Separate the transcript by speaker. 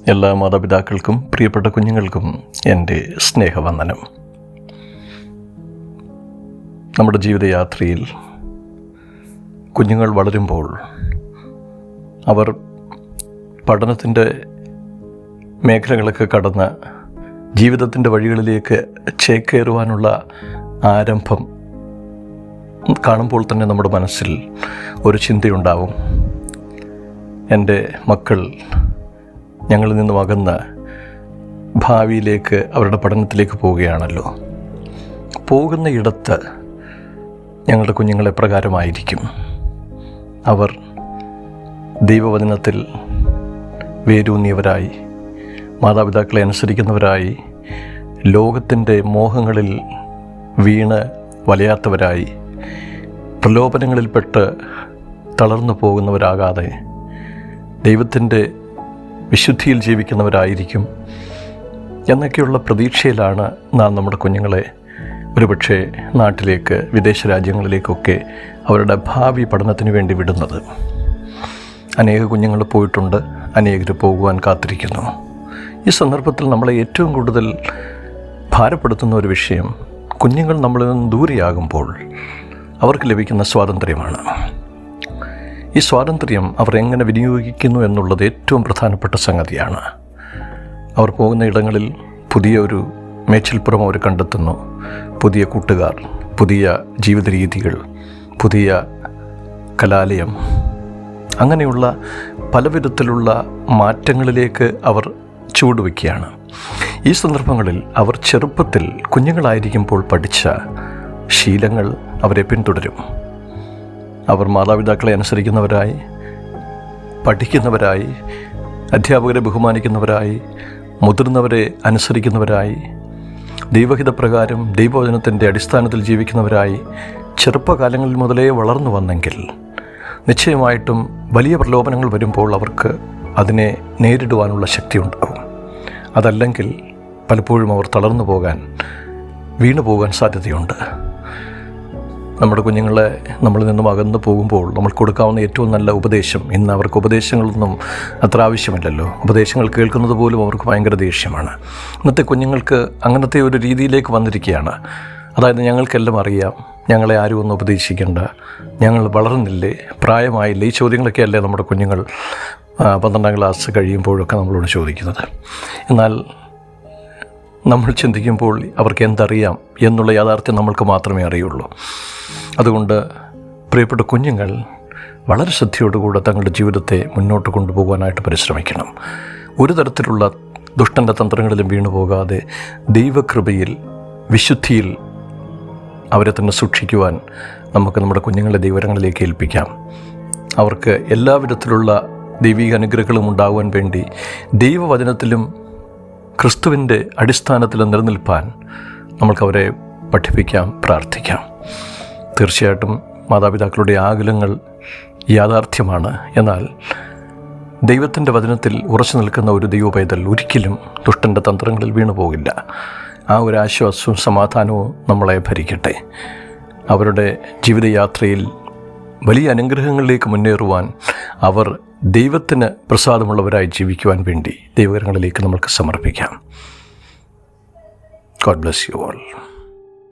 Speaker 1: എല്ലാ മാതാപിതാക്കൾക്കും പ്രിയപ്പെട്ട കുഞ്ഞുങ്ങൾക്കും എന്റെ സ്നേഹവന്ദനം. നമ്മുടെ ജീവിതയാത്രയിൽ കുഞ്ഞുങ്ങൾ വളരുമ്പോൾ അവർ പഠനത്തിന്റെ മേഖലകളൊക്കെ കടന്ന് ജീവിതത്തിന്റെ വഴികളിലേക്ക് ചേക്കേറുവാനുള്ള ആരംഭം കാണുമ്പോൾ തന്നെ നമ്മുടെ മനസ്സിൽ ഒരു ചിന്തയുണ്ടാവും. എന്റെ മക്കൾ ഞങ്ങളിൽ നിന്നും അകന്ന് ഭാവിയിലേക്ക് അവരുടെ പഠനത്തിലേക്ക് പോവുകയാണല്ലോ. പോകുന്ന ഇടത്ത് ഞങ്ങളുടെ കുഞ്ഞുങ്ങൾ എപ്രകാരമായിരിക്കും? അവർ ദൈവവചനത്തിൽ വേരൂന്നിയവരായി മാതാപിതാക്കളെ അനുസരിക്കുന്നവരായി ലോകത്തിന്റെ മോഹങ്ങളിൽ വീണ് വലയാത്തവരായി പ്രലോഭനങ്ങളിൽപ്പെട്ട് തളർന്നു പോകുന്നവരാകാതെ ദൈവത്തിന്റെ വിശുദ്ധിയിൽ ജീവിക്കുന്നവരായിരിക്കും എന്നൊക്കെയുള്ള പ്രതീക്ഷയിലാണ് നാം നമ്മുടെ കുഞ്ഞുങ്ങളെ ഒരുപക്ഷെ നാട്ടിലേക്ക് വിദേശ രാജ്യങ്ങളിലേക്കൊക്കെ അവരുടെ ഭാവി പഠനത്തിന് വേണ്ടി വിടുന്നത്. അനേക കുഞ്ഞുങ്ങൾ പോയിട്ടുണ്ട് അനേകർ പോകുവാൻ കാത്തിരിക്കുന്നു. ഈ സന്ദർഭത്തിൽ നമ്മളെ ഏറ്റവും കൂടുതൽ ഭാരപ്പെടുത്തുന്ന ഒരു വിഷയം കുഞ്ഞുങ്ങൾ നമ്മളിൽ നിന്ന് ദൂരെയാകുമ്പോൾ അവർക്ക് ലഭിക്കുന്ന സ്വാതന്ത്ര്യമാണ്. ഈ സ്വാതന്ത്ര്യം അവർ എങ്ങനെ വിനിയോഗിക്കുന്നു എന്നുള്ളത് ഏറ്റവും പ്രധാനപ്പെട്ട സംഗതിയാണ്. അവർ പോകുന്ന ഇടങ്ങളിൽ പുതിയ ഒരു മേച്ചിൽപ്പുറം അവർ കണ്ടെത്തുന്നു. പുതിയ കൂട്ടുകാർ പുതിയ ജീവിത രീതികൾ പുതിയ കലാലയം. അങ്ങനെയുള്ള പലവിധത്തിലുള്ള മാറ്റങ്ങളിലേക്ക് അവർ ചുവടുവെക്കുകയാണ് ഈ സന്ദർഭങ്ങളിൽ അവർ ചെറുപ്പത്തിൽ കുഞ്ഞുങ്ങളായിരിക്കുമ്പോൾ പഠിച്ച ശീലങ്ങൾ അവരെ പിന്തുടരും. അവർ മാതാപിതാക്കളെ അനുസരിക്കുന്നവരായി പഠിക്കുന്നവരായി അധ്യാപകരെ ബഹുമാനിക്കുന്നവരായി മുതിർന്നവരെ അനുസരിക്കുന്നവരായി ദൈവഹിതപ്രകാരം ദൈവവചനത്തിന്റെ അടിസ്ഥാനത്തിൽ ജീവിക്കുന്നവരായി ചെറുപ്പകാലങ്ങളിൽ മുതലേ വളർന്നു വന്നെങ്കിൽ നിശ്ചയമായിട്ടും വലിയ പ്രലോഭനങ്ങൾ വരുമ്പോൾ അവർക്ക് അതിനെ നേരിടുവാനുള്ള ശക്തി ഉണ്ടാകും അതല്ലെങ്കിൽ പലപ്പോഴും അവർ തളർന്നു പോകാൻ വീണു പോകാൻ സാധ്യതയുണ്ട്. നമ്മുടെ കുഞ്ഞുങ്ങളെ നമ്മളിൽ നിന്നും അകന്നു പോകുമ്പോൾ നമ്മൾ കൊടുക്കാവുന്ന ഏറ്റവും നല്ല ഉപദേശം ഇന്ന് അവർക്ക് ഉപദേശങ്ങളൊന്നും അത്ര ആവശ്യമില്ലല്ലോ. ഉപദേശങ്ങൾ കേൾക്കുന്നത് പോലും അവർക്ക് ഭയങ്കര ദേഷ്യമാണ്. ഇന്നത്തെ കുഞ്ഞുങ്ങൾക്ക് അങ്ങനത്തെ ഒരു രീതിയിലേക്ക് വന്നിരിക്കുകയാണ്. അതായത് ഞങ്ങൾക്കെല്ലാം അറിയാം ഞങ്ങളെ ആരും ഒന്നും ഉപദേശിക്കേണ്ട ഞങ്ങൾ വളർന്നില്ലേ പ്രായമായില്ലേ ഈ ചോദ്യങ്ങളൊക്കെ അല്ലേ നമ്മുടെ കുഞ്ഞുങ്ങൾ പന്ത്രണ്ടാം ക്ലാസ് കഴിയുമ്പോഴൊക്കെ നമ്മളോട് ചോദിക്കുന്നത്. എന്നാൽ നമ്മൾ ചിന്തിക്കുമ്പോൾ അവർക്ക് എന്തറിയാം എന്നുള്ള യാഥാർത്ഥ്യം നമ്മൾക്ക് മാത്രമേ അറിയുള്ളൂ. അതുകൊണ്ട് പ്രിയപ്പെട്ട കുഞ്ഞുങ്ങൾ വളരെ ശ്രദ്ധയോടുകൂടെ തങ്ങളുടെ ജീവിതത്തെ മുന്നോട്ട് കൊണ്ടുപോകാനായിട്ട് പരിശ്രമിക്കണം. ഒരു തരത്തിലുള്ള ദുഷ്ടന്റെ തന്ത്രങ്ങളിലും വീണു പോകാതെ ദൈവകൃപയിൽ വിശുദ്ധിയിൽ അവരെ തന്നെ സൂക്ഷിക്കുവാൻ നമുക്ക് നമ്മുടെ കുഞ്ഞുങ്ങളെ ദൈവരങ്ങളിലേക്ക് ഏൽപ്പിക്കാം. അവർക്ക് എല്ലാവിധത്തിലുള്ള ദൈവിക അനുഗ്രഹങ്ങളും ഉണ്ടാകുവാൻ വേണ്ടി ദൈവവചനത്തിലും ക്രിസ്തുവിന്റെ അടിസ്ഥാനത്തിൽ നിലനിൽപ്പാൻ നമുക്കവരെ പഠിപ്പിക്കാം പ്രാർത്ഥിക്കാം. തീർച്ചയായിട്ടും മാതാപിതാക്കളുടെ ആകുലങ്ങൾ യാഥാർത്ഥ്യമാണ്. എന്നാൽ ദൈവത്തിന്റെ വചനത്തിൽ ഉറച്ചു നിൽക്കുന്ന ഒരു ദൈവ പൈതൽ ഒരിക്കലും ദുഷ്ടന്റെ തന്ത്രങ്ങളിൽ വീണു പോകില്ല. ആ ഒരു ആശ്വാസവും സമാധാനവും നമ്മളെ ഭരിക്കട്ടെ. അവരുടെ ജീവിതയാത്രയിൽ വലിയ അനുഗ്രഹങ്ങളിലേക്ക് മുന്നേറുവാൻ അവർ ദൈവത്തിന് പ്രസാദമുള്ളവരായി ജീവിക്കുവാൻ വേണ്ടി ദൈവകരങ്ങളിലേക്ക് നമുക്ക് സമർപ്പിക്കാം. God bless you all